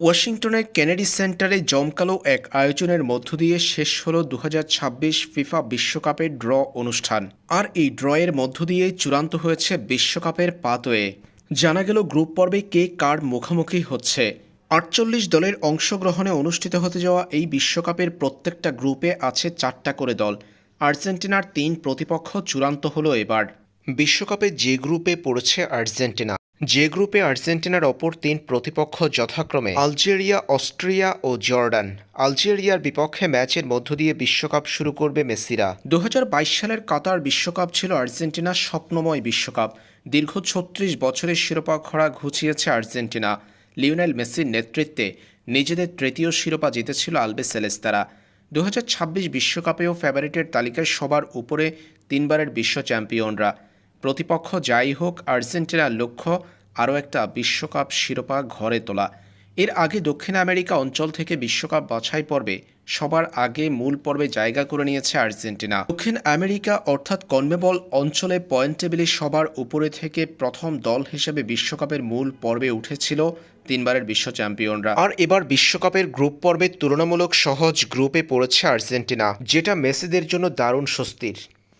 ওয়াশিংটনের কেনেডি সেন্টারে জমকালো এক আয়োজনের মধ্য দিয়ে শেষ হল দু হাজার ছাব্বিশ ফিফা বিশ্বকাপের ড্র অনুষ্ঠান। আর এই ড্রয়ের মধ্য দিয়ে চূড়ান্ত হয়েছে বিশ্বকাপের পাতোয়ে জানা গেল, গ্রুপ পর্বে কে কার মুখোমুখি হচ্ছে। আটচল্লিশ দলের অংশগ্রহণে অনুষ্ঠিত হতে যাওয়া এই বিশ্বকাপের প্রত্যেকটা গ্রুপে আছে চারটা করে দল। আর্জেন্টিনার তিন প্রতিপক্ষ চূড়ান্ত হলো এবার। বিশ্বকাপে যে গ্রুপে পড়েছে আর্জেন্টিনা যে গ্রুপে আর্জেন্টিনার অপর তিন প্রতিপক্ষ যথাক্রমে আলজেরিয়া, অস্ট্রিয়া ও জর্ডান। আলজেরিয়ার বিপক্ষে ম্যাচের মধ্য দিয়ে বিশ্বকাপ শুরু করবে মেসিরা। দু হাজার বাইশ সালের কাতার বিশ্বকাপ ছিল আর্জেন্টিনার স্বপ্নময় বিশ্বকাপ। দীর্ঘ ছত্রিশ বছরের শিরোপা খরা ঘুচিয়েছে আর্জেন্টিনা। লিওনেল মেসির নেতৃত্বে নিজেদের তৃতীয় শিরোপা জিতেছিল আলবে সেলেস্তারা দু বিশ্বকাপেও ফেভারিটের তালিকায় সবার উপরে তিনবারের বিশ্ব চ্যাম্পিয়নরা। প্রতিপক্ষ যাই হোক আর্জেন্টিনার লক্ষ্য আরও একটা বিশ্বকাপ শিরোপা ঘরে তোলা। এর আগে দক্ষিণ আমেরিকা অঞ্চল থেকে বিশ্বকাপ বাছাই পর্বে সবার আগে মূল পর্বে জায়গা করে নিয়েছে আর্জেন্টিনা। দক্ষিণ আমেরিকা অর্থাৎ কনমেবল অঞ্চলে পয়েন্ট টেবিলে সবার উপরে থেকে প্রথম দল হিসেবে বিশ্বকাপের মূল পর্বে উঠেছিল তিনবারের বিশ্ব চ্যাম্পিয়নরা। আর এবার বিশ্বকাপের গ্রুপ পর্বে তুলনামূলক সহজ গ্রুপে পড়েছে আর্জেন্টিনা, যেটা মেসিদের জন্য দারুণ স্বস্তির।